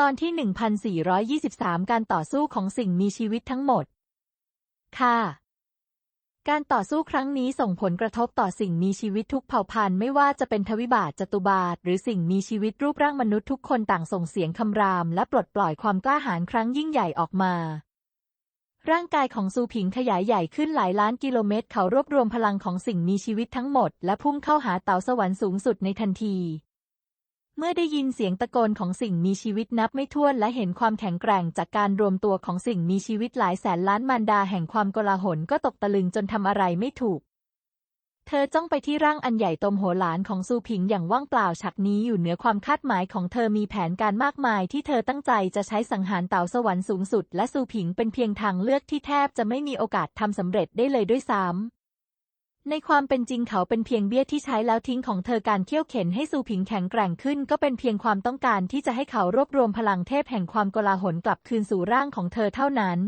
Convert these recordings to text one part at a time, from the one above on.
ตอนที่ 1423 การต่อสู้ของสิ่งมีชีวิตทั้งหมด ค่ะ การต่อสู้ครั้งนี้ส่งผลกระทบต่อสิ่งมีชีวิตทุกเผ่าพันธุ์ไม่ว่าจะเป็นทวิบาตจตุบาท หรือสิ่งมีชีวิตรูปร่างมนุษย์ทุกคนต่างส่งเสียงคำราม และปลดปล่อยความกล้าหาญครั้งยิ่งใหญ่ออกมาร่างกายของซูผิงขยายใหญ่ขึ้นหลายล้านกิโลเมตร เขารวบรวมพลังของสิ่งมีชีวิตทั้งหมด และพุ่งเข้าหาเตาสวรรค์สูงสุดในทันที เมื่อได้ยินเสียงตะโกนของสิ่งมีชีวิตนับไม่ถ้วนและเห็นความแข็งแกร่งจากการรวมตัวของสิ่งมีชีวิตหลายแสนล้านมารดาแห่งความโกลาหลก็ตกตะลึงจนทำอะไรไม่ถูก เธอจ้องไปที่ร่างอันใหญ่โตมโหฬารของซูผิงอย่างว่างเปล่าฉากนี้อยู่เหนือความคาดหมายของเธอมีแผนการมากมายที่เธอตั้งใจจะใช้สังหารเต่าสวรรค์สูงสุด และซูผิงเป็นเพียงทางเลือกที่แทบจะไม่มีโอกาสทำสำเร็จได้เลยด้วยซ้ำ ในความเป็นจริงเขาเป็นเพียงเบี้ยที่ใช้แล้วทิ้งของเธอการเคี่ยวเข็นให้ซูผิงแข็งแกร่งขึ้น ก็เป็นเพียงความต้องการที่จะให้เขารวบรวมพลังเทพแห่งความโกลาหลกลับคืนสู่ร่างของเธอเท่านั้น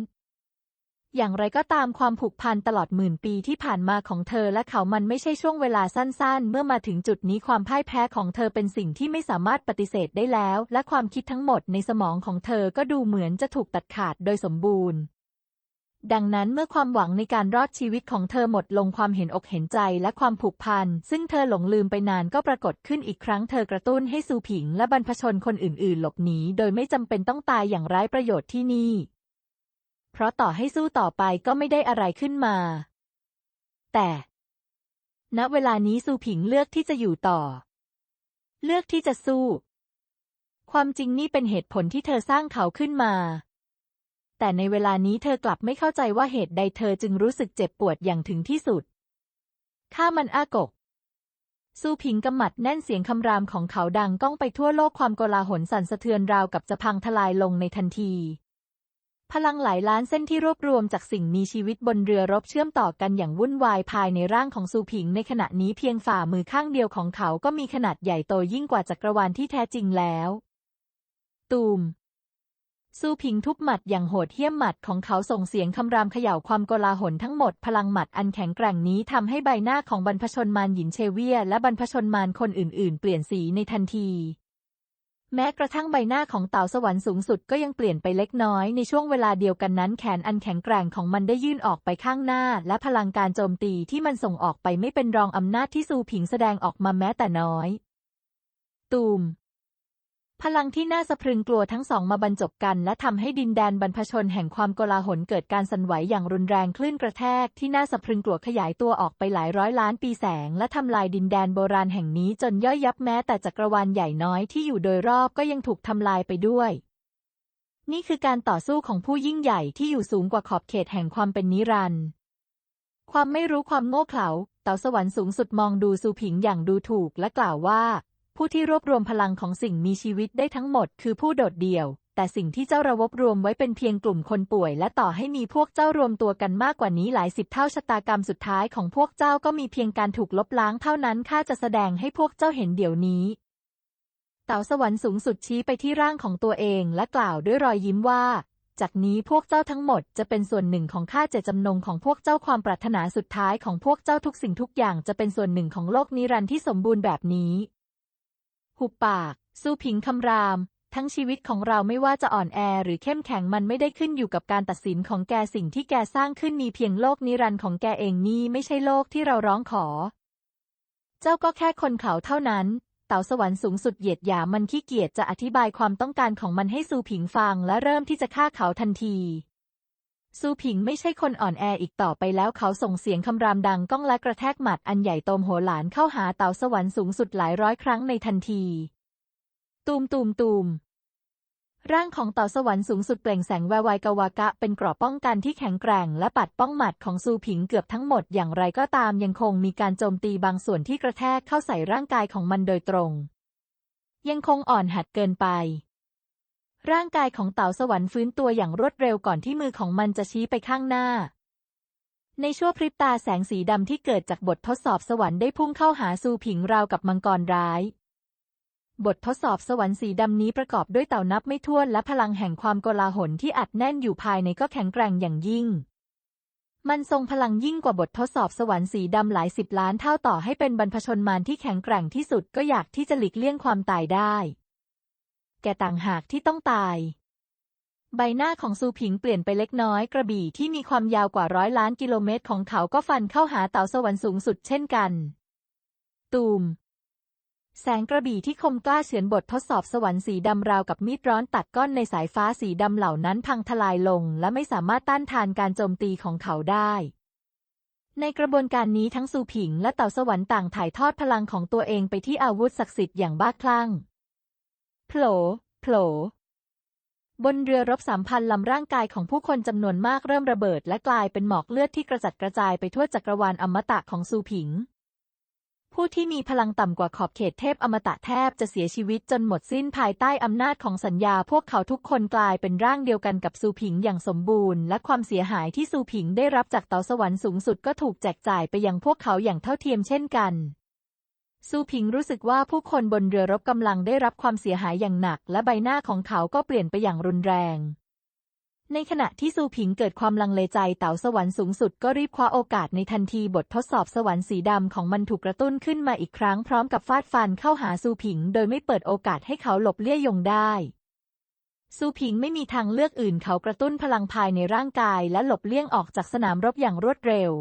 อย่างไรก็ตามความผูกพันตลอดหมื่นปีที่ผ่านมาของเธอและเขามันไม่ใช่ช่วงเวลาสั้นๆ เมื่อมาถึงจุดนี้ความพ่ายแพ้ของเธอเป็นสิ่งที่ไม่สามารถปฏิเสธได้แล้ว และความคิดทั้งหมดในสมองของเธอก็ดูเหมือนจะถูกตัดขาดโดยสมบูรณ์ ดังนั้นเมื่อความหวังในการรอดชีวิตของเธอหมดลงความเห็นอกเห็นใจและความผูกพัน ซึ่งเธอหลงลืมไปนานก็ปรากฏขึ้นอีกครั้งเธอกระตุ้นให้ซูผิงและบรรพชนคนอื่นๆ หลบหนีโดยไม่จำเป็นต้องตายอย่างไร้ประโยชน์ที่นี่ เพราะต่อให้สู้ต่อไปก็ไม่ได้อะไรขึ้นมา แต่ ณเวลานี้ซูผิงเลือกที่จะอยู่ต่อ เลือกที่จะสู้ ความจริงนี่เป็นเหตุผลที่เธอสร้างเขาขึ้นมา แต่ในเวลานี้เธอกลับไม่เข้าใจว่าเหตุใดเธอจึงรู้สึกเจ็บปวดอย่างถึงที่สุด ข้ามันอากกซูผิงกำมัดแน่นเสียงคำรามของเขาดังก้องไปทั่วโลกความโกลาหลสั่นสะเทือนราวกับจะพังทลายลงในทันที พลังหลายล้านเส้นที่รวบรวมจากสิ่งมีชีวิตบนเรือรบเชื่อมต่อกันอย่างวุ่นวายภายในร่างของซูผิงในขณะนี้เพียงฝ่ามือข้างเดียวของเขาก็มีขนาดใหญ่โตยิ่งกว่าจักรวาลที่แท้จริงแล้ว ตูม ซูผิงทุบหมัดอย่างโหดเหี้ยมหมัดของเขาส่งเสียงคำรามเขย่าความโกลาหลทั้งหมดพลังหมัดอันแข็งแกร่งนี้ทำให้ใบหน้าของบรรพชนมารหยินเชเวีย และบรรพชนมารคนอื่นๆ เปลี่ยนสีในทันที แม้กระทั่งใบหน้าของเต่าสวรรค์สูงสุดก็ยังเปลี่ยนไปเล็กน้อยในช่วงเวลาเดียวกันนั้นแขนอันแข็งแกร่งของมันได้ยื่นออกไปข้างหน้า และพลังการโจมตีที่มันส่งออกไปไม่เป็นรองอำนาจที่ซูผิงแสดงออกมาแม้แต่น้อย ตูม พลังที่น่าสะพรึงกลัวทั้งสองมาบรรจบกัน และทำให้ดินแดนบรรพชนแห่งความโกลาหลเกิดการสั่นไหวอย่างรุนแรงคลื่นกระแทกที่น่าสะพรึงกลัวขยายตัวออกไปหลายร้อยล้านปีแสง และทำลายดินแดนโบราณแห่งนี้จนย่อยยับแม้แต่จักรวาลใหญ่น้อยที่อยู่โดยรอบก็ยังถูกทำลายไปด้วย นี่คือการต่อสู้ของผู้ยิ่งใหญ่ที่อยู่สูงกว่าขอบเขตแห่งความเป็นนิรันดร์ความไม่รู้ความโง่เขลาเต่าสวรรค์สูงสุดมองดูซูผิงอย่างดูถูกและกล่าวว่า ผู้ที่รวบรวมพลังของสิ่งมีชีวิตได้ทั้งหมดคือผู้โดดเดี่ยว แต่สิ่งที่เจ้าระวบรวมไว้เป็นเพียงกลุ่มคนป่วย และต่อให้มีพวกเจ้ารวมตัวกันมากกว่านี้หลายสิบเท่าชะตากรรมสุดท้ายของพวกเจ้าก็มีเพียงการถูกลบล้างเท่านั้นข้าจะแสดงให้พวกเจ้าเห็นเดี๋ยวนี้เต่าสวรรค์สูงสุดชี้ไปที่ร่างของตัวเองและกล่าวด้วยรอยยิ้มว่า จากนี้พวกเจ้าทั้งหมดจะเป็นส่วนหนึ่งของข้าเจตจำนงของพวกเจ้าความปรารถนาสุดท้ายของพวกเจ้าทุกสิ่งทุกอย่างจะเป็นส่วนหนึ่งของโลกนิรันดร์ที่สมบูรณ์แบบนี้ หุบปาก สู้ผิงคำราม ทั้งชีวิตของเราไม่ว่าจะอ่อนแอหรือเข้มแข็งมันไม่ได้ขึ้นอยู่กับการตัดสินของแกสิ่งที่แกสร้างขึ้นมีเพียงโลกนิรันดร์ของแกเองนี่ไม่ใช่โลกที่เราร้องขอ เจ้าก็แค่คนเขาเท่านั้น เต่าสวรรค์สูงสุดเหยียดหยามมันขี้เกียจจะอธิบายความต้องการของมันให้ซูผิงฟังและเริ่มที่จะฆ่าเขาทันที ซูผิงไม่ใช่คนอ่อนแออีกต่อไปแล้วเขาส่งเสียงคำรามดังก้องและกระแทกหมัดอันใหญ่โตมโหฬารเข้าหาเต่าสวรรค์สูงสุดหลายร้อยครั้งในทันที ตูมตูมตูมร่างของเต่าสวรรค์สูงสุดเปล่งแสงแวววายกวากะ เป็นกราะป้องกันที่แข็งแกร่ง และปัดป้องหมัดของซูผิงเกือบทั้งหมดอย่างไรก็ตามยังคงมีการโจมตีบางส่วนที่กระแทกเข้าใส่ร่างกายของมันโดยตรง ยังคงอ่อนหัดเกินไป ร่างกายของเต่าสวรรค์ฟื้นตัวอย่างรวดเร็วก่อนที่มือของมันจะชี้ไปข้างหน้า ในชั่วพริบตาแสงสีดำที่เกิดจากบททดสอบสวรรค์ได้พุ่งเข้าหาซูผิงราวกับมังกรร้าย บททดสอบสวรรค์สีดำนี้ประกอบด้วยเต่านับไม่ถ้วนและพลังแห่งความโกลาหลที่อัดแน่นอยู่ภายในก็แข็งแกร่งอย่างยิ่งมันทรงพลังยิ่งกว่าบททดสอบสวรรค์สีดำหลายสิบล้านเท่าต่อให้เป็นบรรพชนมารที่แข็งแกร่งที่สุดก็อยากที่จะหลีกเลี่ยงความตายได้ แกต่างหากที่ต้องตาย ใบหน้าของซูผิงเปลี่ยนไปเล็กน้อยกระบี่ที่มีความยาวกว่าร้อยล้านกิโลเมตรของเขาก็ฟันเข้าหาเต่าสวรรค์สูงสุดเช่นกัน ตูม แสงกระบี่ที่คมกล้าเฉือนบททดสอบสวรรค์สีดำราวกับมีดร้อนตัดก้อนในสายฟ้าสีดำเหล่านั้นพังทลายลงและไม่สามารถต้านทานการโจมตีของเขาได้ในกระบวนการนี้ทั้งซูผิงและเต่าสวรรค์ต่างถ่ายทอดพลังของตัวเองไปที่อาวุธศักดิ์สิทธิ์อย่างบ้าคลั่ง ผล่โผล่บนเรือรบสามพันลำร่างกายของผู้คนจำนวนมากเริ่มระเบิด และกลายเป็นหมอกเลือดที่กระจัดกระจายไปทั่วจักรวาลอมตะของซูผิง ผู้ที่มีพลังต่ำกว่าขอบเขตเทพอมตะแทบจะเสียชีวิตจนหมดสิ้นภายใต้อำนาจของสัญญา พวกเขาทุกคนกลายเป็นร่างเดียวกันกับซูผิงอย่างสมบูรณ์ และความเสียหายที่ซูผิงได้รับจากเตาสวรรค์สูงสุดก็ถูกแจกจ่ายไปยังพวกเขาอย่างเท่าเทียมเช่นกัน ซูผิงรู้สึกว่าผู้คนบนเรือรบกำลังได้รับความเสียหายอย่างหนัก และใบหน้าของเขาก็เปลี่ยนไปอย่างรุนแรง ในขณะที่ซูผิงเกิดความลังเลใจเต๋าสวรรค์สูงสุดก็รีบคว้าโอกาสในทันทีบททดสอบสวรรค์สีดำของมันถูกกระตุ้นขึ้นมาอีกครั้งพร้อมกับฟาดฟันเข้าหาซูผิง โดยไม่เปิดโอกาสให้เขาหลบเลี่ยยงได้ซูผิงไม่มีทางเลือกอื่นเขากระตุ้นพลังภายในร่างกายและหลบเลี่ยงออกจากสนามรบอย่างรวดเร็ว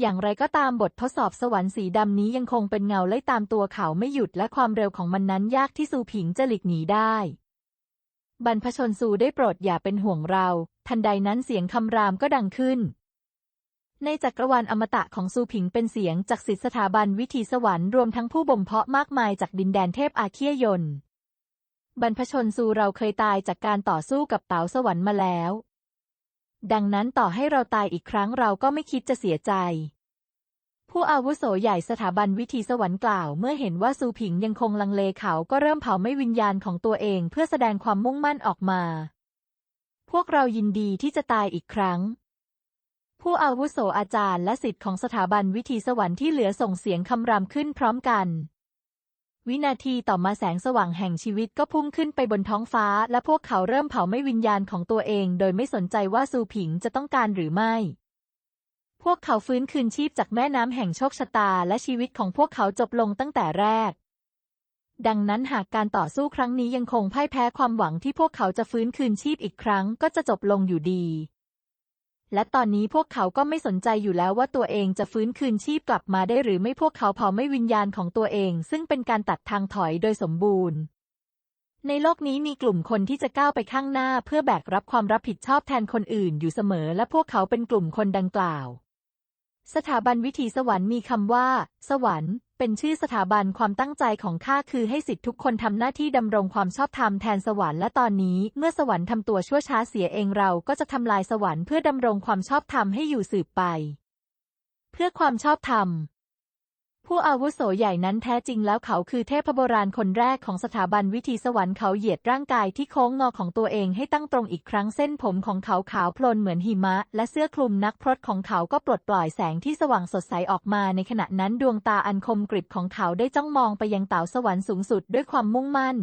อย่างไรก็ตามบททดสอบสวรรค์สีดำนี้ยังคงเป็นเงาไล่ตามตัวเขาไม่หยุดและความเร็วของมันนั้นยากที่ซูผิงจะหลีกหนีได้ บรรพชนซูได้โปรดอย่าเป็นห่วงเรา ทันใดนั้นเสียงคำรามก็ดังขึ้น ในจักรวาลอมตะของซูผิงเป็นเสียงจากสิทธิสถาบันวิถีสวรรค์รวมทั้งผู้บ่มเพาะมากมายจากดินแดนเทพอาเคียยน บรรพชนซูเราเคยตายจากการต่อสู้กับเต๋าสวรรค์มาแล้ว ดังนั้นต่อให้เราตายอีกครั้งเราก็ไม่คิดจะเสียใจ ผู้อาวุโสใหญ่สถาบันวิถีสวรรค์กล่าว เมื่อเห็นว่าซูผิงยังคงลังเลเขาก็เริ่มเผาไม่วิญญาณของตัวเองเพื่อแสดงความมุ่งมั่นออกมา พวกเรายินดีที่จะตายอีกครั้ง ผู้อาวุโสอาจารย์และสิทธิ์ของสถาบันวิถีสวรรค์ที่เหลือส่งเสียงคำรามขึ้นพร้อมกัน วินาทีต่อมาแสงสว่างแห่งชีวิตก็พุ่งขึ้นไปบนท้องฟ้า และพวกเขาเริ่มเผาไม่วิญญาณของตัวเอง โดยไม่สนใจว่าซูผิงจะต้องการหรือไม่ พวกเขาฟื้นคืนชีพจากแม่น้ำแห่งโชคชะตา และชีวิตของพวกเขาจบลงตั้งแต่แรก ดังนั้นหากการต่อสู้ครั้งนี้ยังคงพ่ายแพ้ความหวังที่พวกเขาจะฟื้นคืนชีพอีกครั้งก็จะจบลงอยู่ดี และตอนนี้พวกเขาก็ไม่สนใจอยู่แล้วว่าตัวเองจะฟื้นคืนชีพกลับมาได้หรือไม่พวกเขาเผาไม่วิญญาณของตัวเอง ซึ่งเป็นการตัดทางถอยโดยสมบูรณ์ ในโลกนี้มีกลุ่มคนที่จะก้าวไปข้างหน้า เพื่อแบกรับความรับผิดชอบแทนคนอื่นอยู่เสมอ และพวกเขาเป็นกลุ่มคนดังกล่าว สถาบันวิถีสวรรค์มีคำว่า สวรรค์ เป็นชื่อสถาบันความตั้งใจของข้าคือให้สิทธิทุกคนทำหน้าที่ดำรงความชอบธรรมแทนสวรรค์และตอนนี้ เมื่อสวรรค์ทำตัวชั่วช้าเสียเองเราก็จะทำลายสวรรค์เพื่อดำรงความชอบธรรมให้อยู่สืบไป เพื่อความชอบธรรม ผู้อาวุโสใหญ่นั้นแท้จริงแล้วเขาคือเทพโบราณคนแรกของสถาบันวิถีสวรรค์เขาเหยียดร่างกายที่โค้งงอของตัวเองให้ตั้งตรงอีกครั้งเส้นผมของเขาขาวโพลนเหมือนหิมะ และเสื้อคลุมนักพรตของเขาก็ปลดปล่อยแสงที่สว่างสดใสออกมาในขณะนั้นดวงตาอันคมกริบของเขาได้จ้องมองไปยังเต่าสวรรค์สูงสุดด้วยความมุ่งมั่น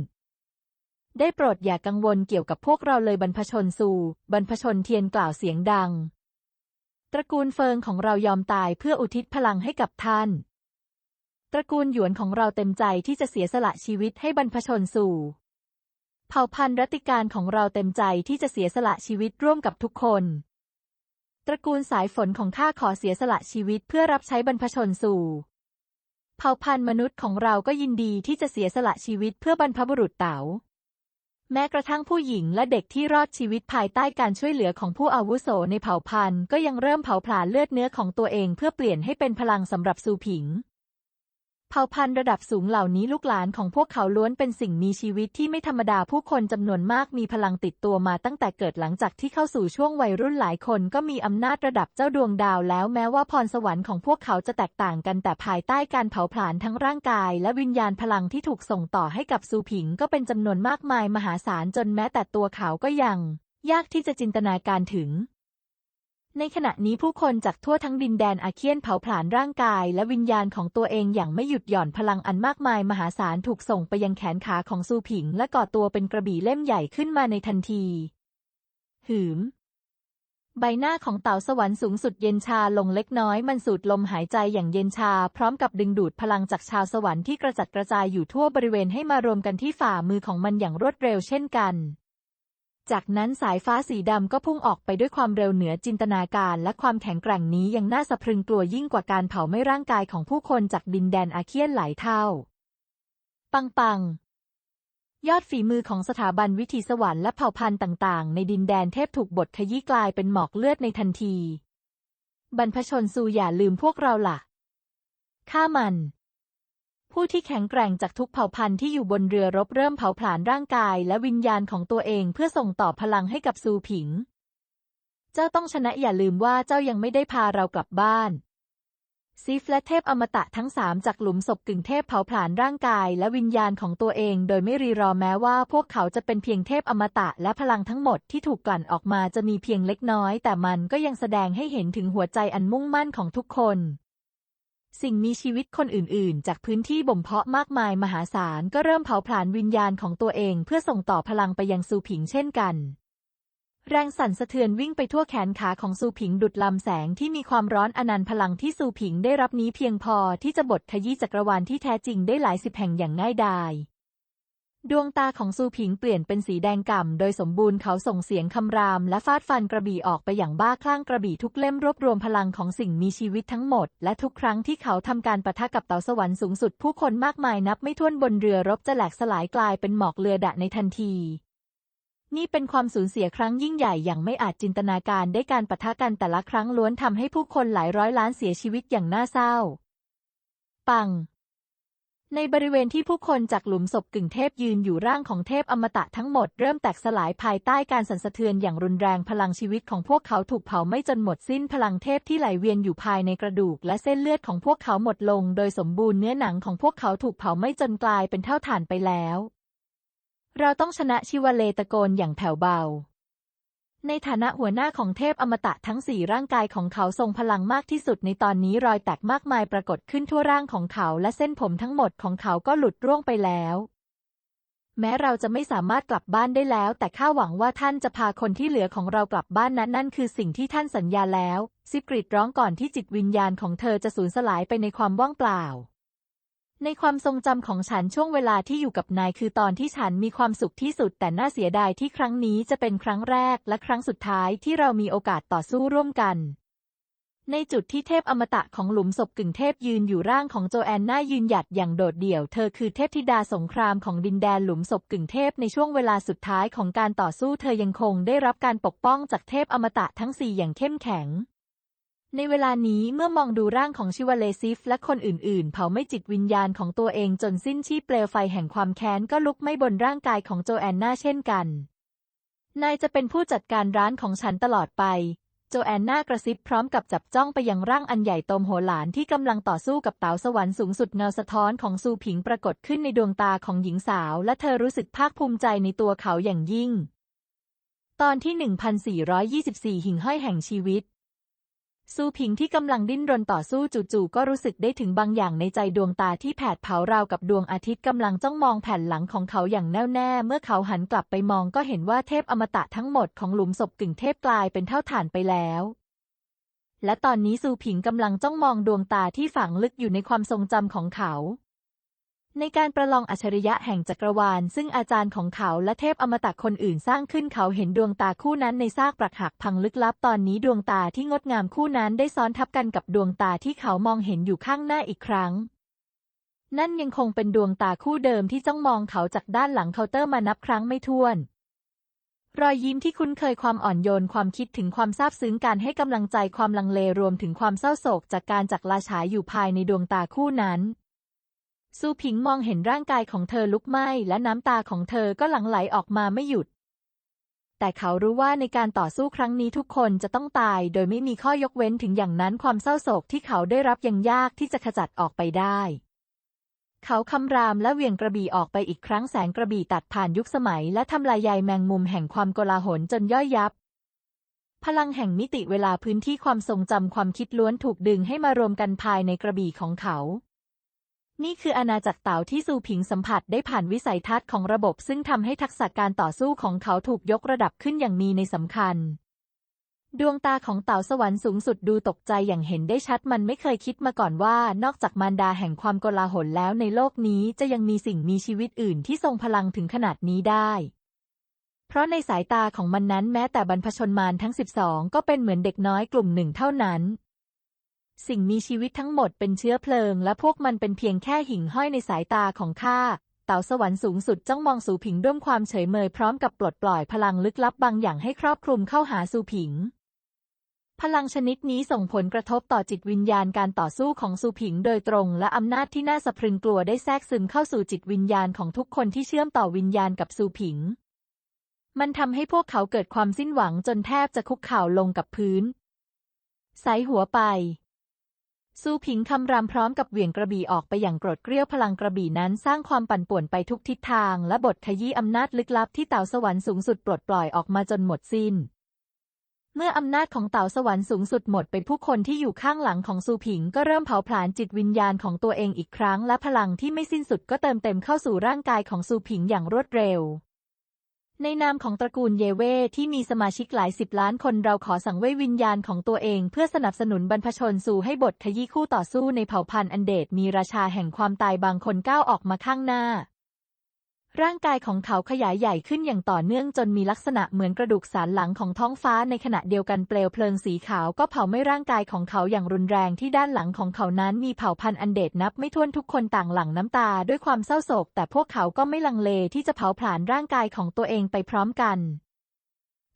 ได้โปรดอย่ากังวลเกี่ยวกับพวกเราเลยบรรพชนสู่บรรพชนเทียนกล่าวเสียงดัง ตระกูลเฟิงของเรายอมตายเพื่ออุทิศพลังให้กับท่าน ระกูลหยวนของเราเต็มใจที่จะเสียสละชีวิตให้บรรพชนสู่ เผ่าพันธุ์รัติการของเราเต็มใจที่จะเสียสละชีวิตร่วมกับทุกคน ตระกูลสายฝนของข้าขอเสียสละชีวิตเพื่อรับใช้บรรพชนสู่ เผ่าพันธุ์มนุษย์ของเราก็ยินดีที่จะเสียสละชีวิตเพื่อบรรพบุรุษเต๋าแม้กระทั่งผู้หญิงและเด็กที่รอดชีวิตภายใต้การช่วยเหลือของผู้อาวุโสในเผ่าพันธุ์ ก็ยังเริ่มเผาผลาญเลือดเนื้อของตัวเองเพื่อเปลี่ยนให้เป็นพลังสำหรับซูผิง เผ่าพันธุ์ระดับสูงเหล่านี้ลูกหลานของพวกเขาล้วนเป็นสิ่งมีชีวิตที่ไม่ธรรมดาผู้คนจำนวนมากมีพลังติดตัวมาตั้งแต่เกิดหลังจากที่เข้าสู่ช่วงวัยรุ่นหลายคนก็มีอำนาจระดับเจ้าดวงดาวแล้วแม้ว่าพรสวรรค์ของพวกเขาจะแตกต่างกันแต่ภายใต้การเผาผลาญทั้งร่างกาย และวิญญาณพลังที่ถูกส่งต่อให้กับซูผิงก็เป็นจำนวนมากมายมหาศาลจนแม้แต่ตัวเขาก็ยัง ยากที่จะจินตนาการถึง ในขณะนี้ผู้คนจากทั่วทั้งดินแดนอาเคียนเผาผลาญร่างกาย และวิญญาณของตัวเองอย่างไม่หยุดหย่อนพลังอันมากมายมหาศาลถูกส่งไปยังแขนขาของซูผิง และก่อตัวเป็นกระบี่เล่มใหญ่ขึ้นมาในทันที หืม ใบหน้าของเต่าสวรรค์สูงสุดเย็นชาลงเล็กน้อยมันสูดลมหายใจอย่างเย็นชา พร้อมกับดึงดูดพลังจากชาวสวรรค์ที่กระจัดกระจายอยู่ทั่วบริเวณให้มารวมกันที่ฝ่ามือของมันอย่างรวดเร็วเช่นกัน จากนั้นสายฟ้าสีดำก็พุ่งออกไปด้วยความเร็วเหนือจินตนาการ และความแข็งแกร่งนี้ยังน่าสะพรึงกลัวยิ่งกว่าการเผาไหม้ร่างกายของผู้คนจากดินแดนอาเคียนหลายเท่า ปังปังยอดฝีมือของสถาบันวิถีสวรรค์และเผ่าพันธุ์ต่าง ๆ ในดินแดนเทพถูกบทขยี้กลายเป็นหมอกเลือดในทันที บรรพชนซูอย่าลืมพวกเราล่ะ ฆ่ามัน ผู้ที่แข็งแกร่งจากทุกเผ่าพันธุ์ที่อยู่บนเรือรบเริ่มเผาผลาญร่างกายและวิญญาณของตัวเองเพื่อส่งต่อพลังให้กับซูผิง เจ้าต้องชนะอย่าลืมว่าเจ้ายังไม่ได้พาเรากลับบ้านซิฟและเทพอมตะทั้งสามจากหลุมศพกึ่งเทพเผาผลาญร่างกายและวิญญาณของตัวเองโดยไม่รีรอแม้ว่าพวกเขาจะเป็นเพียงเทพอมตะและพลังทั้งหมดที่ถูกกลั่นออกมาจะมีเพียงเล็กน้อย แต่มันก็ยังแสดงให้เห็นถึงหัวใจอันมุ่งมั่นของทุกคน สิ่งมีชีวิตคนอื่นๆ จากพื้นที่บ่มเพาะมากมายมหาศาลก็เริ่มเผาผลาญวิญญาณของตัวเองเพื่อส่งต่อพลังไปยังซูผิงเช่นกัน แรงสั่นสะเทือนวิ่งไปทั่วแขนขาของซูผิงดุดลำแสงที่มีความร้อนอนันต์พลังที่ซูผิงได้รับนี้เพียงพอที่จะบดขยี้จักรวาลที่แท้จริงได้หลายสิบแห่งอย่างง่ายดาย ดวงตาของซูผิงเปลี่ยนเป็นสีแดงก่ำ โดยสมบูรณ์เขาส่งเสียงคำราม และฟาดฟันกระบี่ออกไปอย่างบ้าคลั่งกระบี่ทุกเล่มรวบรวมพลังของสิ่งมีชีวิตทั้งหมด และทุกครั้งที่เขาทำการปะทะกับเต่าสวรรค์สูงสุดผู้คนมากมายนับไม่ถ้วนบนเรือรบจะแหลกสลายกลายเป็นหมอกเรือดะในทันที นี่เป็นความสูญเสียครั้งยิ่งใหญ่อย่างไม่อาจจินตนาการได้การปะทะกันแต่ละครั้งล้วนทำให้ผู้คนหลายร้อยล้านเสียชีวิตอย่างน่าเศร้า ปัง ในบริเวณที่ผู้คนจากหลุมศพกึ่งเทพยืนอยู่ร่างของเทพอมตะทั้งหมดเริ่มแตกสลายภายใต้การสั่นสะเทือนอย่างรุนแรงพลังชีวิตของพวกเขาถูกเผาไม่จนหมดสิ้นพลังเทพที่ไหลเวียนอยู่ภายในกระดูก และเส้นเลือดของพวกเขาหมดลง โดยสมบูรณ์เนื้อหนังของพวกเขาถูกเผาไม่จนกลายเป็นเท่าฐานไปแล้ว เราต้องชนะชิวเลตะโกนอย่างแผ่วเบา ในฐานะหัวหน้าของเทพอมตะทั้งสี่ร่างกายของเขาทรงพลังมากที่สุดในตอนนี้รอยแตกมากมายปรากฏขึ้นทั่วร่างของเขาและเส้นผมทั้งหมดของเขาก็หลุดร่วงไปแล้ว แม้เราจะไม่สามารถกลับบ้านได้แล้ว แต่ข้าหวังว่าท่านจะพาคนที่เหลือของเรากลับบ้านนั้นนั่นคือสิ่งที่ท่านสัญญาแล้ว ซิกริดร้องก่อนที่จิตวิญญาณของเธอจะสูญสลายไปในความว่างเปล่า ในความทรงจำของฉันช่วงเวลาที่อยู่กับนายคือตอนที่ฉันมีความสุขที่สุด แต่น่าเสียดายที่ครั้งนี้จะเป็นครั้งแรกและครั้งสุดท้ายที่เรามีโอกาสต่อสู้ร่วมกัน ในจุดที่เทพอมตะของหลุมศพกึ่งเทพยืนอยู่ร่างของโจแอนน่ายืนหยัดอย่างโดดเดี่ยว เธอคือเทพธิดาสงครามของดินแดนหลุมศพกึ่งเทพในช่วงเวลาสุดท้ายของการต่อสู้เธอยังคงได้รับการปกป้องจากเทพอมตะทั้งสี่อย่างเข้มแข็ง ในเวลานี้เมื่อมองดูร่างของชิวาเลซิฟและคนอื่นๆ เผาไม่จิตวิญญาณของตัวเองจนสิ้นชีพเปลวไฟแห่งความแค้นก็ลุกไม่บนร่างกายของโจแอนนาเช่นกัน นายจะเป็นผู้จัดการร้านของฉันตลอดไป โจแอนนากระซิบพร้อมกับจับจ้องไปยังร่างอันใหญ่โตมโหฬารที่กำลังต่อสู้กับเต๋าสวรรค์สูงสุดเงาสะท้อนของซูผิงปรากฏขึ้นในดวงตาของหญิงสาว และเธอรู้สึกภาคภูมิใจในตัวเขาอย่างยิ่ง ตอนที่ 1424 หิ่งห้อยแห่งชีวิต ซูผิงที่กำลังดิ้นรนต่อสู้จู่ๆก็รู้สึกได้ถึงบางอย่างในใจดวงตาที่แผดเผาราวกับดวงอาทิตย์กำลังจ้องมองแผ่นหลังของเขาอย่างแน่วแน่ เมื่อเขาหันกลับไปมองก็เห็นว่าเทพอมตะทั้งหมดของหลุมศพกึ่งเทพกลายเป็นเท่าฐานไปแล้วและตอนนี้ซูผิงกำลังจ้องมองดวงตาที่ฝังลึกอยู่ในความทรงจำของเขา ในการประลองอัจฉริยะแห่งจักรวาล ซึ่งอาจารย์ของเขาและเทพอมตะคนอื่นสร้างขึ้นเขาเห็นดวงตาคู่นั้นในซากปรักหักพังลึกลับตอนนี้ดวงตาที่งดงามคู่นั้นได้ซ้อนทับกันกับดวงตาที่เขามองเห็นอยู่ข้างหน้าอีกครั้ง นั่นยังคงเป็นดวงตาคู่เดิมที่จ้องมองเขาจากด้านหลังเคาน์เตอร์มานับครั้งไม่ถ้วน รอยยิ้มที่คุ้นเคยความอ่อนโยนความคิดถึงความซาบซึ้งการให้กำลังใจความลังเลรวมถึงความเศร้าโศกจากการจักลาฉายอยู่ภายในดวงตาคู่นั้น ซูผิงมองเห็นร่างกายของเธอลุกไหม้และน้ำตาของเธอก็หลั่งไหลออกมาไม่หยุด แต่เขารู้ว่าในการต่อสู้ครั้งนี้ทุกคนจะต้องตาย โดยไม่มีข้อยกเว้นถึงอย่างนั้นความเศร้าโศกที่เขาได้รับยังยากที่จะขจัดออกไปได้ เขาคำรามและเวียงกระบี่ออกไปอีกครั้งแสงกระบี่ตัดผ่านยุคสมัย และทำลายใยแมงมุมแห่งความโกลาหลจนย่อยยับพลังแห่งมิติเวลาพื้นที่ความทรงจำความคิดล้วนถูกดึงให้มารวมกันภายในกระบี่ของเขา นี่คืออาณาจักรเต่าที่ซูผิงสัมผัสได้ผ่านวิสัยทัศน์ของระบบ ซึ่งทำให้ทักษะการต่อสู้ของเขาถูกยกระดับขึ้นอย่างมีในสำคัญ ดวงตาของเต่าสวรรค์สูงสุดดูตกใจอย่างเห็นได้ชัดมันไม่เคยคิดมาก่อนว่า นอกจากมารดาแห่งความโกลาหลแล้วในโลกนี้จะยังมีสิ่งมีชีวิตอื่นที่ทรงพลังถึงขนาดนี้ได้ เพราะในสายตาของมันนั้นแม้แต่บรรพชนมารทั้งสิบสองก็เป็นเหมือนเด็กน้อยกลุ่มหนึ่งเท่านั้น สิ่งมีชีวิตทั้งหมดเป็นเชื้อเพลิง และพวกมันเป็นเพียงแค่หิ่งห้อยในสายตาของข้าเต่าสวรรค์สูงสุดจ้องมองสูผิงด้วยความเฉยเมยพร้อมกับปลดปล่อยพลังลึกลับบางอย่างให้ครอบคลุมเข้าหาสูผิง พลังชนิดนี้ส่งผลกระทบต่อจิตวิญญาณการต่อสู้ของสูผิงโดยตรง และอำนาจที่น่าสะพรึงกลัวได้แทรกซึมเข้าสู่จิตวิญญาณของทุกคนที่เชื่อมต่อวิญญาณกับสูผิง มันทำให้พวกเขาเกิดความสิ้นหวังจนแทบจะคุกเข่าลงกับพื้นใส่หัวไป ซูผิงคำรามพร้อมกับเหวี่ยงกระบี่ออกไปอย่างโกรธเกรี้ยวพลังกระบี่นั้นสร้างความปั่นป่วนไปทุกทิศทาง และบทขยี้อำนาจลึกลับที่เต่าสวรรค์สูงสุดปลดปล่อยออกมาจนหมดสิ้น เมื่ออำนาจของเต่าสวรรค์สูงสุดหมดไปผู้คนที่อยู่ข้างหลังของซูผิงก็เริ่มเผาผลาญจิตวิญญาณของตัวเองอีกครั้ง และพลังที่ไม่สิ้นสุดก็เติมเต็มเข้าสู่ร่างกายของซูผิงอย่างรวดเร็ว ในนามของตระกูลเยเว่ที่มีสมาชิกหลายสิบล้านคนเราขอสั่งเวยวิญญาณของตัวเอง เพื่อสนับสนุนบรรพชนสู่ให้บทขยี้คู่ต่อสู้ในเผ่าพันธุ์อันเดชมีราชาแห่งความตายบางคนก้าวออกมาข้างหน้า ร่างกายของเขาขยายใหญ่ขึ้นอย่างต่อเนื่องจนมีลักษณะเหมือนกระดูกสันหลังของท้องฟ้าในขณะเดียวกันเปลวเพลิงสีขาวก็เผาไหม้ร่างกายของเขาอย่างรุนแรงที่ด้านหลังของเขานั้นมีเผ่าพันธุ์อันเดชนับไม่ถ้วนทุกคนต่างหลั่งน้ำตาด้วยความเศร้าโศก แต่พวกเขาก็ไม่ลังเลที่จะเผาผลาญร่างกายของตัวเองไปพร้อมกัน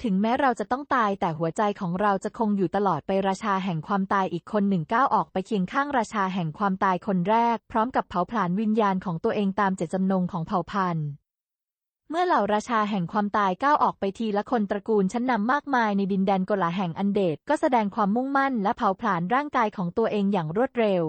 ถึงแม้เราจะต้องตายแต่หัวใจของเราจะคงอยู่ตลอดไปราชาแห่งความตายอีกคนหนึ่งก้าวออกไปเคียงข้างราชาแห่งความตายคนแรก พร้อมกับเผาผลาญวิญญาณของตัวเองตามเจตจำนงของเผ่าพันธุ์เมื่อเหล่าราชาแห่งความตายก้าวออกไปทีละคนตระกูลชั้นนำมากมายในดินแดนกลาแห่งอันเดชก็แสดงความมุ่งมั่นและเผาผลาญร่างกายของตัวเองอย่างรวดเร็ว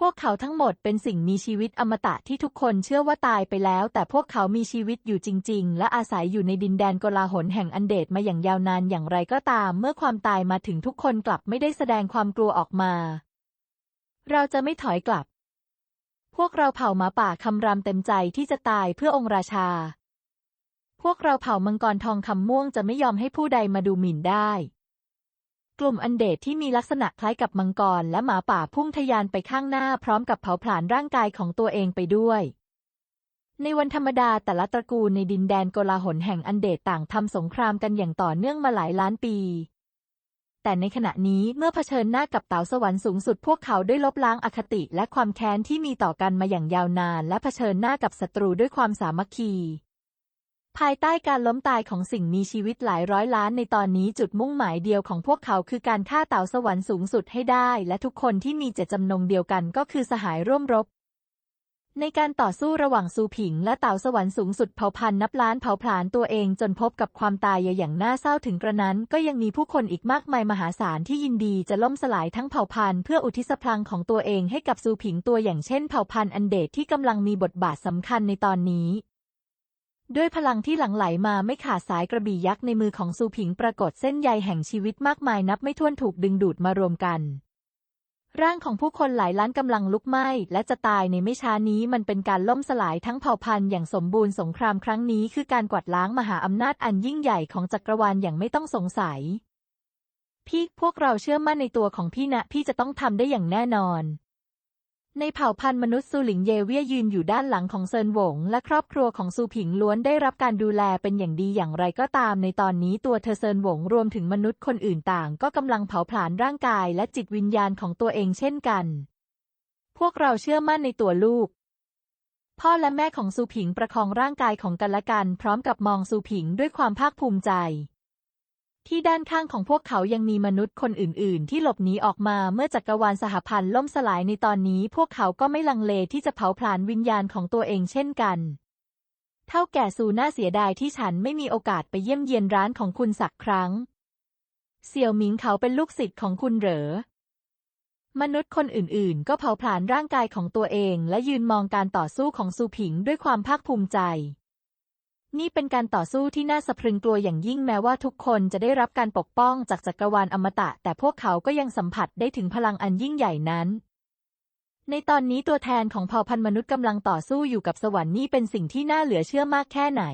พวกเขาทั้งหมดเป็นสิ่งมีชีวิตอมตะที่ทุกคนเชื่อว่าตายไปแล้ว แต่พวกเขามีชีวิตอยู่จริง ๆ และอาศัยอยู่ในดินแดนกลาหลแห่งอันเดชมาอย่างยาวนานอย่างไรก็ตาม เมื่อความตายมาถึงทุกคนกลับไม่ได้แสดงความกลัวออกมา เราจะไม่ถอยกลับ พวกเราเผ่าหมาป่าคำรามเต็มใจที่จะตายเพื่อองค์ราชา พวกเราเผ่ามังกรทองคำม่วงจะไม่ยอมให้ผู้ใดมาดูหมิ่นได้ กลุ่มอันเดชที่มีลักษณะคล้ายกับมังกรและหมาป่าพุ่งทะยานไปข้างหน้าพร้อมกับเผาผลาญร่างกายของตัวเองไปด้วย ในวันธรรมดาแต่ละตระกูลในดินแดนโกลาหลแห่งอันเดชต่างทำสงครามกันอย่างต่อเนื่องมาหลายล้านปี แต่ในขณะนี้เมื่อเผชิญหน้ากับเต๋าสวรรค์สูงสุดพวกเขาได้ลบล้างอคติและความแค้นที่มีต่อกันมาอย่างยาวนาน และเผชิญหน้ากับศัตรูด้วยความสามัคคี ภายใต้การล้มตายของสิ่งมีชีวิตหลายร้อยล้านในตอนนี้จุดมุ่งหมายเดียวของพวกเขาคือการฆ่าเต่าสวรรค์สูงสุดให้ได้ และทุกคนที่มีเจตจำนงเดียวกันก็คือสหายร่วมรบ ในการต่อสู้ระหว่างซูผิง และเต่าสวรรค์สูงสุดเผ่าพันธุ์นับล้านเผ่าผลาญตัวเองจนพบกับความตายอย่างน่าเศร้าถึงกระนั้น ก็ยังมีผู้คนอีกมากมายมหาศาลที่ยินดีจะล่มสลายทั้งเผ่าพันธุ์เพื่ออุทิศพลังของตัวเองให้กับซูผิงตัวอย่างเช่นเผ่าพันธุ์อันเดชที่กำลังมีบทบาทสำคัญในตอนนี้ ด้วยพลังที่หลั่งไหลมาไม่ขาดสายกระบี่ยักษ์ในมือของซูผิงปรากฏเส้นใยแห่งชีวิตมากมายนับไม่ถ้วนถูกดึงดูดมารวมกัน ร่างของผู้คนหลายล้านกำลังลุกไหม้และจะตายในไม่ช้านี้มันเป็นการล่มสลายทั้งเผ่าพันธุ์อย่างสมบูรณ์สงครามครั้งนี้คือการกวาดล้างมหาอำนาจอันยิ่งใหญ่ของจักรวาลอย่างไม่ต้องสงสัย พี่พวกเราเชื่อมั่นในตัวของพี่นะพี่จะต้องทำได้อย่างแน่นอน ในเผ่าพันธุ์มนุษย์ซูหลิงเยเวียยืนอยู่ด้านหลังของเซินหวง และครอบครัวของซูผิงล้วนได้รับการดูแลเป็นอย่างดีอย่างไรก็ตาม ในตอนนี้ตัวเธอเซินหวงรวมถึงมนุษย์คนอื่นต่าง ก็กำลังเผาผลาญร่างกายและจิตวิญญาณของตัวเองเช่นกัน พวกเราเชื่อมั่นในตัวลูก พ่อและแม่ของซูผิงประคองร่างกายของกันและกัน พร้อมกับมองซูผิงด้วยความภาคภูมิใจ ที่ด้านข้างของพวกเขายังมีมนุษย์คนอื่น ๆ ที่หลบหนีออกมาเมื่อจักรวาลสหพันธ์ล่มสลายในตอนนี้ พวกเขาก็ไม่ลังเลที่จะเผาผลาญวิญญาณของตัวเองเช่นกัน เท่าแก่ซูน่าเสียดายที่ฉันไม่มีโอกาสไปเยี่ยมเยียนร้านของคุณสักครั้ง เสี่ยวหมิงเขาเป็นลูกศิษย์ของคุณเหรอ มนุษย์คนอื่น ๆ ก็เผาผลาญร่างกายของตัวเอง และยืนมองการต่อสู้ของซูผิงด้วยความภาคภูมิใจ นี่เป็นการต่อสู้ที่น่าสะพรึงกลัวอย่างยิ่งแม้ว่าทุกคนจะได้รับการปกป้องจากจักรวาลอมตะ แต่พวกเขาก็ยังสัมผัสได้ถึงพลังอันยิ่งใหญ่นั้น ในตอนนี้ตัวแทนของเผ่าพันธุ์มนุษย์กำลังต่อสู้อยู่กับสวรรค์นี่เป็นสิ่งที่น่าเหลือเชื่อมากแค่ไหน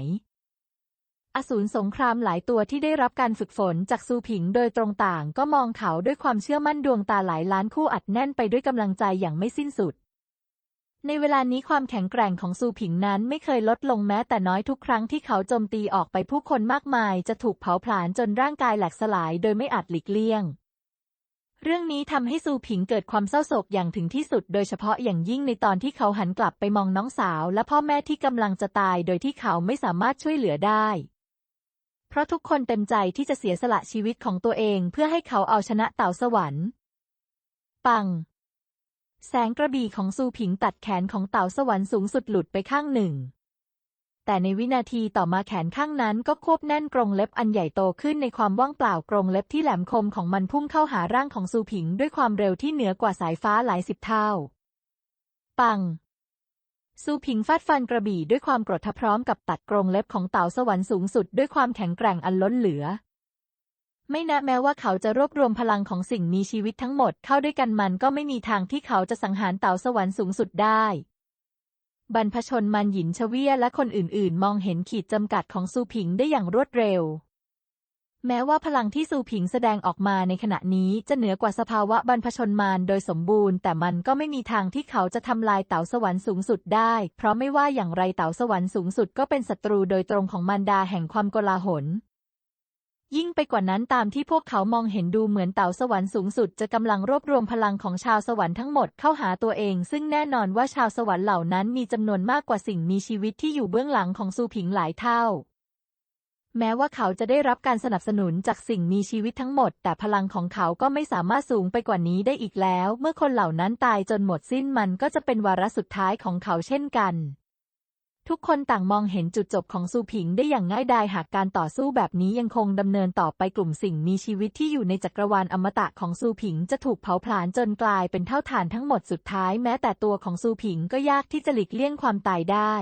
อสูรสงครามหลายตัวที่ได้รับการฝึกฝนจากซูผิงโดยตรงต่าง ก็มองเขาด้วยความเชื่อมั่นดวงตาหลายล้านคู่อัดแน่นไปด้วยกำลังใจอย่างไม่สิ้นสุด ในเวลานี้ความแข็งแกร่งของซูผิงนั้นไม่เคยลดลงแม้แต่น้อยทุกครั้งที่เขาโจมตีออกไปผู้คนมากมายจะถูกเผาผลาญจนร่างกายแหลกสลายโดยไม่อาจหลีกเลี่ยง เรื่องนี้ทำให้ซูผิงเกิดความเศร้าโศกอย่างถึงที่สุด โดยเฉพาะอย่างยิ่งในตอนที่เขาหันกลับไปมองน้องสาว และพ่อแม่ที่กำลังจะตาย โดยที่เขาไม่สามารถช่วยเหลือได้ เพราะทุกคนเต็มใจที่จะเสียสละชีวิตของตัวเอง เพื่อให้เขาเอาชนะเต่าสวรรค์ ปัง แสงกระบี่ของซูผิงตัดแขนของเต่าสวรรค์สูงสุดหลุดไปข้างหนึ่ง แต่ในวินาทีต่อมาแขนข้างนั้นก็ควบแน่นกรงเล็บอันใหญ่โตขึ้นในความว่างเปล่ากรงเล็บที่แหลมคมของมันพุ่งเข้าหาร่างของซูผิงด้วยความเร็วที่เหนือกว่าสายฟ้าหลายสิบเท่า ปังซูผิงฟาดฟันกระบี่ด้วยความกรธพร้อมกับตัดกรงเล็บของเต่าสวรรค์สูงสุดด้วยความแข็งแกร่งอันล้นเหลือ ไม่นะแม้ว่าเขาจะรวบรวมพลังของสิ่งมีชีวิตทั้งหมดเข้าด้วยกันมันก็ไม่มีทางที่เขาจะสังหารเต่าสวรรค์สูงสุดได้ บรรพชนมันหยินชเวียและคนอื่นๆ มองเห็นขีดจำกัดของซูผิงได้อย่างรวดเร็ว แม้ว่าพลังที่ซูผิงแสดงออกมาในขณะนี้จะเหนือกว่าสภาวะบรรพชนมารโดยสมบูรณ์ แต่มันก็ไม่มีทางที่เขาจะทำลายเต่าสวรรค์สูงสุดได้ เพราะไม่ว่าอย่างไรเต่าสวรรค์สูงสุดก็เป็นศัตรูโดยตรงของมารดาแห่งความโกลาหล ยิ่งไปกว่านั้นตามที่พวกเขามองเห็นดูเหมือนเต่าสวรรค์สูงสุดจะกำลังรวบรวมพลังของชาวสวรรค์ทั้งหมดเข้าหาตัวเอง ซึ่งแน่นอนว่าชาวสวรรค์เหล่านั้นมีจำนวนมากกว่าสิ่งมีชีวิตที่อยู่เบื้องหลังของซูผิงหลายเท่า แม้ว่าเขาจะได้รับการสนับสนุนจากสิ่งมีชีวิตทั้งหมด แต่พลังของเขาก็ไม่สามารถสูงไปกว่านี้ได้อีกแล้ว เมื่อคนเหล่านั้นตายจนหมดสิ้นมันก็จะเป็นวาระสุดท้ายของเขาเช่นกัน ทุกคนต่างมองเห็นจุดจบของซูผิงได้อย่างง่ายดายหากการต่อสู้แบบนี้ยังคงดำเนินต่อไปกลุ่มสิ่งมีชีวิตที่อยู่ในจักรวาลอมตะของซูผิงจะถูกเผาผลาญจนกลายเป็นเท่าฐานทั้งหมดสุดท้ายแม้แต่ตัวของซูผิงก็ยากที่จะหลีกเลี่ยงความตายได้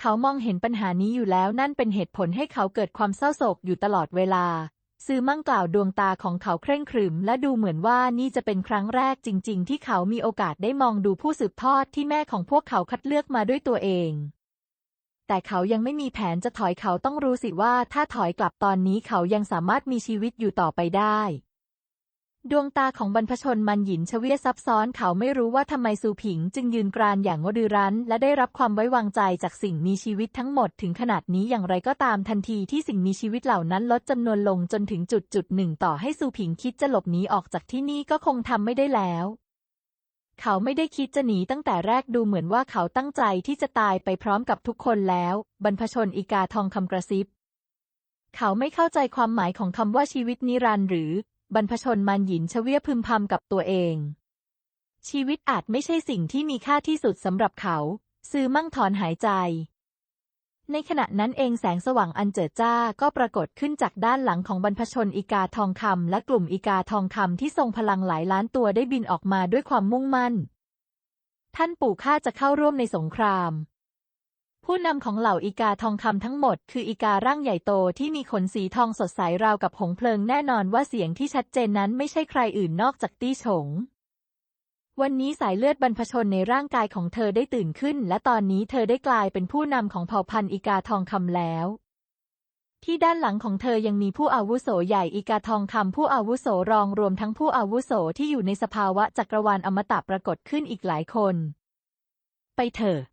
เขามองเห็นปัญหานี้อยู่แล้วนั่นเป็นเหตุผลให้เขาเกิดความเศร้าโศกอยู่ตลอดเวลา ซื้อมั่งกล่าวดวงตาของเขาเคร่งครึม และดูเหมือนว่านี่จะเป็นครั้งแรกจริง ๆ ที่เขามีโอกาสได้มองดูผู้สืบทอดที่แม่ของพวกเขาคัดเลือกมาด้วยตัวเอง แต่เขายังไม่มีแผนจะถอยเขาต้องรู้สิว่าถ้าถอยกลับตอนนี้เขายังสามารถมีชีวิตอยู่ต่อไปได้ ดวงตาของบรรพชนมันหยินชเวียซับซ้อนเขาไม่รู้ว่าทำไมซูผิง จึงยืนกรานอย่างงดดือรั้น และได้รับความไว้วางใจจากสิ่งมีชีวิตทั้งหมดถึงขนาดนี้อย่างไรก็ตามทันทีที่สิ่งมีชีวิตเหล่านั้นลดจำนวนลงจนถึงจุดจุดหนึ่งต่อให้ซูผิงคิดจะหลบหนีออกจากที่นี่ก็คงทำไม่ได้แล้ว เขาไม่ได้คิดจะหนีตั้งแต่แรกดูเหมือนว่าเขาตั้งใจที่จะตายไปพร้อมกับทุกคนแล้ว บรรพชนอีกาทองคำกระซิบเขาไม่เข้าใจความหมายของคำว่าชีวิตนิรันดร์หรือ บรรพชนมันหยินชเวียพึมพำกับตัวเอง ชีวิตอาจไม่ใช่สิ่งที่มีค่าที่สุดสำหรับเขา ซื้อมั่งถอนหายใจ ในขณะนั้นเองแสงสว่างอันเจิดจ้าก็ปรากฏขึ้นจากด้านหลังของบรรพชนอีกาทองคำและกลุ่มอีกาทองคำที่ทรงพลังหลายล้านตัวได้บินออกมาด้วยความมุ่งมั่น ท่านปู่ข้าจะเข้าร่วมในสงคราม ผู้นำของเหล่าอีกาทองคำทั้งหมดคืออีการ่างใหญ่โตที่มีขนสีทองสดใสราวกับหงเพลิงแน่นอนว่าเสียงที่ชัดเจนนั้นไม่ใช่ใครอื่นนอกจากตี้ฉง วันนี้สายเลือดบรรพชนในร่างกายของเธอได้ตื่นขึ้น และตอนนี้เธอได้กลายเป็นผู้นำของเผ่าพันธุ์อีกาทองคำแล้วที่ด้านหลังของเธอยังมีผู้อาวุโสใหญ่อีกาทองคำผู้อาวุโสรองรวมทั้งผู้อาวุโสที่อยู่ในสภาวะจักรวาลอมตะปรากฏขึ้นอีกหลายคน ไปเถอะ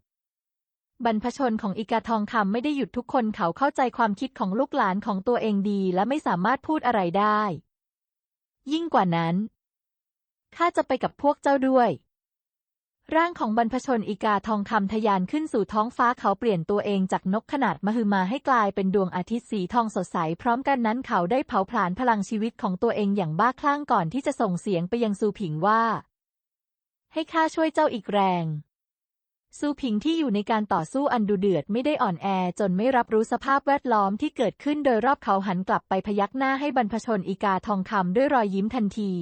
บรรพชนของอีกาทองคำไม่ได้หยุดทุกคนเขาเข้าใจความคิดของลูกหลานของตัวเองดีและไม่สามารถพูดอะไรได้ ยิ่งกว่านั้น ข้าจะไปกับพวกเจ้าด้วย ร่างของบรรพชนอีกาทองคำทะยานขึ้นสู่ท้องฟ้าเขาเปลี่ยนตัวเองจากนกขนาดมหึมาให้กลายเป็นดวงอาทิตย์สีทองสดใส พร้อมกันนั้นเขาได้เผาผลาญพลังชีวิตของตัวเองอย่างบ้าคลั่งก่อนที่จะส่งเสียงไปยังซูผิงว่า ให้ข้าช่วยเจ้าอีกแรง ซูผิงที่อยู่ในการต่อสู้อันดุเดือดไม่ได้อ่อนแอจนไม่รับรู้สภาพแวดล้อมที่เกิดขึ้นโดยรอบเขาหันกลับไปพยักหน้าให้บรรพชนอีกาทองคำด้วยรอยยิ้มทันที